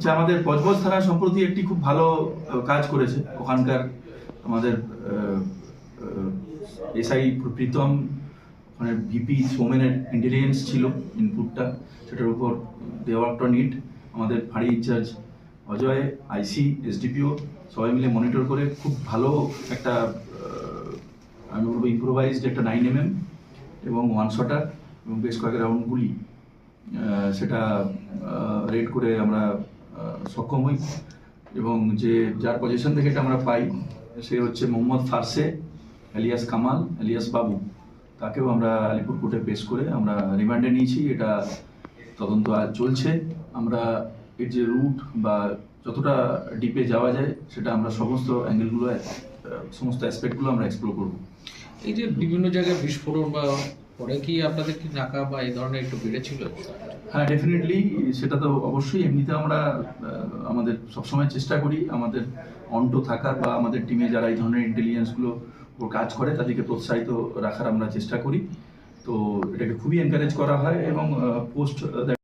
যে আমাদের বজবজ থানা সম্প্রতি একটি খুব ভালো কাজ করেছে। ওখানকার আমাদের এসআই প্রীতম ওখানে ভিপি সোমেনের ইন্টেলিজেন্স ছিল ইনপুটটা সেটার উপর দেওয়াটা নিট আমাদের ফাঁড়ি ইনচার্জ অজয় আইসি এসডিপিও সবাই মিলে মনিটর করে খুব ভালো একটা আমি বলব ইম্প্রোভাইজড একটা নাইন এম এম এবং ওয়ান শটার এবং বেশ কয়েক রাউন্ড গুলি। সেটা রেড করে আমরা সক্ষম হই এবং যে যার পজিশন থেকে এটা আমরা পাই, সে হচ্ছে মোহাম্মদ ফারসে এলিয়াস কামাল এলিয়াস বাবু। তাকেও আমরা আলিপুর কোর্টে পেশ করে আমরা রিমান্ডে নিয়েছি। এটা তদন্ত আজ চলছে। আমরা এর যে রুট বা যতটা ডিপে যাওয়া যায়, সেটা আমরা সমস্ত অ্যাঙ্গেলগুলো সমস্ত অ্যাসপেক্টগুলো আমরা এক্সপ্লোর করব। এই যে বিভিন্ন জায়গায় বিস্ফোরণ বা পরে কি আপনাদের কি ঢাকা বা এই ধরনের একটু বেড়েছিল? হ্যাঁ ডেফিনেটলি সেটা তো অবশ্যই। এমনিতে আমরা আমাদের সবসময় চেষ্টা করি আমাদের অন্ট থাকার বা আমাদের টিমে যারা এই ধরনের ইন্টেলিজেন্সগুলো ওর কাজ করে তাদেরকে প্রোৎসাহিত রাখার আমরা চেষ্টা করি। তো এটাকে খুবই এনকারেজ করা হয় এবং পোস্ট